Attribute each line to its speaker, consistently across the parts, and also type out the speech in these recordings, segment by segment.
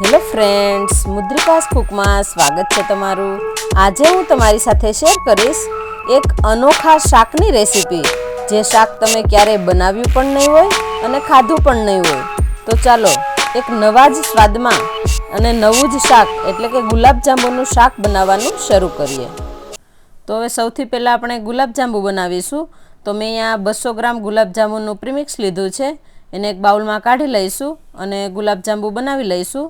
Speaker 1: Hello friends, મુદ્રિકાસ કુકમાં સ્વાગત છે તમારું. આજે હું તમારી સાથે શેર કરીશ એક અનોખા શાકની રેસીપી. જે શાક તમે ક્યારેય બનાવ્યું પણ નહીં હોય અને ખાધું પણ નહીં હોય. તો ચાલો, એક નવા જ સ્વાદમાં અને નવું જ શાક, એટલે કે ગુલાબજાંબુનું શાક બનાવવાનું શરૂ કરીએ. તો હવે સૌથી પહેલાં આપણે ગુલાબજાંબુ બનાવીશું. તો મેં અહીંયા બસો ગ્રામ ગુલાબજાંબુનું પ્રીમિક્સ લીધું છે. એને એક બાઉલમાં કાઢી લઈશું અને ગુલાબજાંબુ બનાવી લઈશું.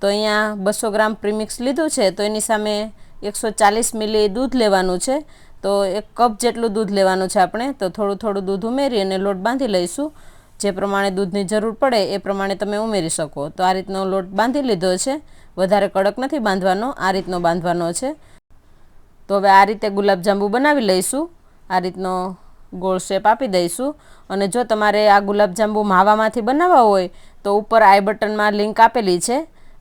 Speaker 1: તો અહીંયા બસો ગ્રામ પ્રીમિક્સ લીધું છે, તો એની સામે એકસો ચાલીસ મિલી દૂધ લેવાનું છે. તો એક કપ જેટલું દૂધ લેવાનું છે આપણે, તો થોડું થોડું દૂધ ઉમેરી અને લોટ બાંધી લઈશું. જે પ્રમાણે દૂધની જરૂર પડે એ પ્રમાણે તમે ઉમેરી શકો. તો આ રીતનો લોટ બાંધી લીધો છે. વધારે કડક નથી બાંધવાનો, આ રીતનો બાંધવાનો છે. તો હવે આ રીતે ગુલાબજાંબુ બનાવી લઈશું. આ રીતનો ગોળ શેપ આપી દઈશું. અને જો તમારે આ ગુલાબજાંબુ માવામાંથી બનાવવા હોય, તો ઉપર આઈ બટનમાં લિંક આપેલી છે.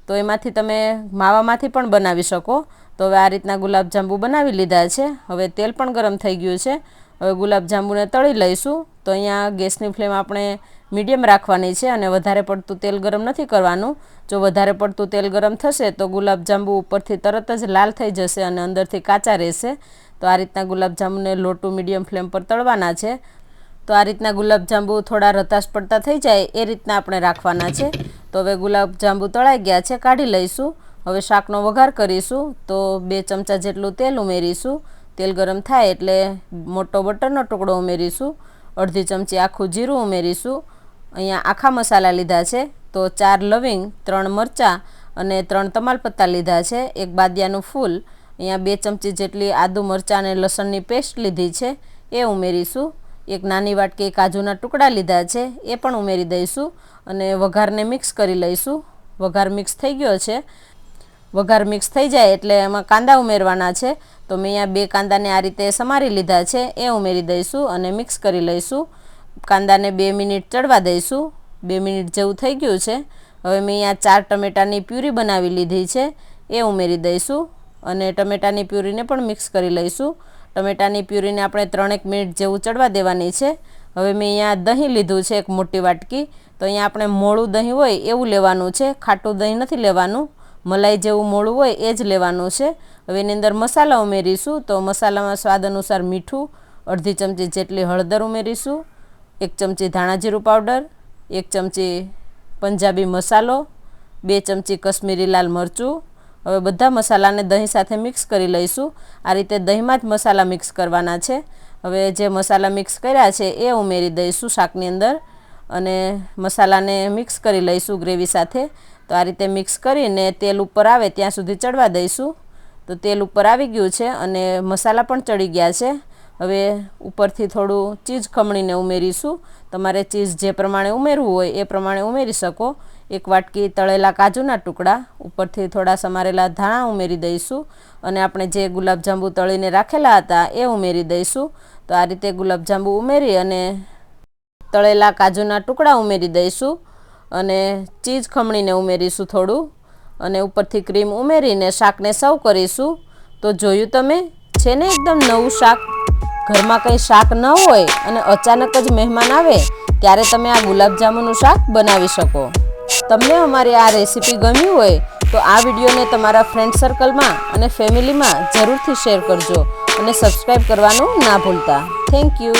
Speaker 1: તો એમાંથી તમે માવામાંથી પણ બનાવી શકો. તો હવે આ રીતના ગુલાબજાંબુ બનાવી લીધા છે. હવે તેલ પણ ગરમ થઈ ગયું છે. હવે ગુલાબજાંબુને તળી લઈશું. તો અહીંયા ગેસની ફ્લેમ આપણે મીડિયમ રાખવાની છે અને વધારે પડતું તેલ ગરમ નથી કરવાનું. જો વધારે પડતું તેલ ગરમ થશે તો ગુલાબજાંબુ ઉપરથી તરત જ લાલ થઈ જશે અને અંદરથી કાચા રહેશે. તો આ રીતના ગુલાબજાંબુને લોટું મીડિયમ ફ્લેમ પર તળવાના છે. તો આ રીતના ગુલાબજાંબુ થોડા રતાશ પડતા થઈ જાય એ રીતના આપણે રાખવાના છે. તો હવે ગુલાબજાંબુ તળાઈ ગયા છે, કાઢી લઈશું. હવે શાકનો વઘાર કરીશું, તો બે ચમચા જેટલું તેલ ઉમેરીશું. તેલ ગરમ થાય એટલે મોટો બટરનો ટુકડો ઉમેરીશું. અડધી ચમચી આખું જીરું ઉમેરીશું. અહીંયા આખા મસાલા લીધા છે. તો ચાર લવિંગ, ત્રણ મરચાં અને ત્રણ તમાલપત્તા લીધા છે. એક બાદિયાનું ફૂલ. અહીંયા બે ચમચી જેટલી આદુ મરચાં અને લસણની પેસ્ટ લીધી છે. એ ઉમેરીશું. એક નાની વાટકી કાજુના ટુકડા લીધા છે, એ પણ ઉમેરી દઈશું અને વઘારને મિક્સ કરી લઈશું. વઘાર મિક્સ થઈ ગયો છે. વઘાર મિક્સ થઈ જાય એટલે એમાં કાંદા ઉમેરવાના છે. તો મેં અહીંયા બે કાંદાને આ રીતે સમારી લીધા છે, એ ઉમેરી દઈશું અને મિક્સ કરી લઈશું. કાંદાને બે મિનિટ ચડવા દઈશું. બે મિનિટ જેવું થઈ ગયું છે. હવે મેં અહીંયા ચાર ટમેટાની પ્યુરી બનાવી લીધી છે, એ ઉમેરી દઈશું અને ટમેટાની પ્યુરીને પણ મિક્સ કરી લઈશું. ટમેટાની પ્યુરીને આપણે ત્રણેક મિનિટ જેવું ચડવા દેવાની છે, હવે મેં અહીંયા દહીં લીધું છે એક મોટી વાટકી. તો અહીંયા આપણે મોળું દહીં હોય એવું લેવાનું છે, ખાટું દહીં નથી લેવાનું. મલાઈ જેવું મોળું હોય એ જ લેવાનું છે. હવે એની અંદર મસાલા ઉમેરીશું, તો મસાલામાં સ્વાદ અનુસાર મીઠું, અડધી ચમચી જેટલી હળદર ઉમેરીશું, એક ચમચી ધાણાજીરું પાવડર, એક ચમચી પંજાબી મસાલો, બે ચમચી કશ્મીરી લાલ મરચું હવે બધા મસાલાને દહીં સાથે મિક્સ કરી લઈશું. આ રીતે દહીંમાં જ મસાલા મિક્સ કરવાના છે. હવે જે મસાલા મિક્સ કર્યા છે એ ઉમેરી દઈશું શાકની અંદર અને મસાલાને મિક્સ કરી લઈશું ગ્રેવી સાથે. તો આ રીતે મિક્સ કરીને તેલ ઉપર આવે ત્યાં સુધી ચડવા દઈશું. તો તેલ ઉપર આવી ગયું છે અને મસાલા પણ ચડી ગયા છે. હવે ઉપરથી થોડું ચીઝ ખમણીને ઉમેરીશું. તમારે ચીઝ જે પ્રમાણે ઉમેરવું હોય એ પ્રમાણે ઉમેરી શકો. એક વાટકી તળેલા કાજુના ટુકડા ઉપરથી થોડા સમારેલા ધાણા ઉમેરી દઈશું અને આપણે જે ગુલાબજાંબુ તળીને રાખેલા હતા એ ઉમેરી દઈશું. તો આ રીતે ગુલાબજાંબુ ઉમેરી અને તળેલા કાજુના ટુકડા ઉમેરી દઈશું અને ચીઝ ખમણીને ઉમેરીશું થોડું અને ઉપરથી ક્રીમ ઉમેરીને શાકને સર્વ કરીશું. તો જોયું તમે, છે ને એકદમ નવું શાક? ઘરમાં કંઈ શાક ન હોય અને અચાનક જ મહેમાન આવે, ત્યારે તમે આ ગુલાબજાંબુનું શાક બનાવી શકો. તમને અમારી આ રેસીપી ગમી હોય તો આ વિડીયોને તમારા ફ્રેન્ડ સર્કલમાં અને ફેમિલીમાં જરૂરથી શેર કરજો અને સબસ્ક્રાઈબ કરવાનું ના ભૂલતા. Thank you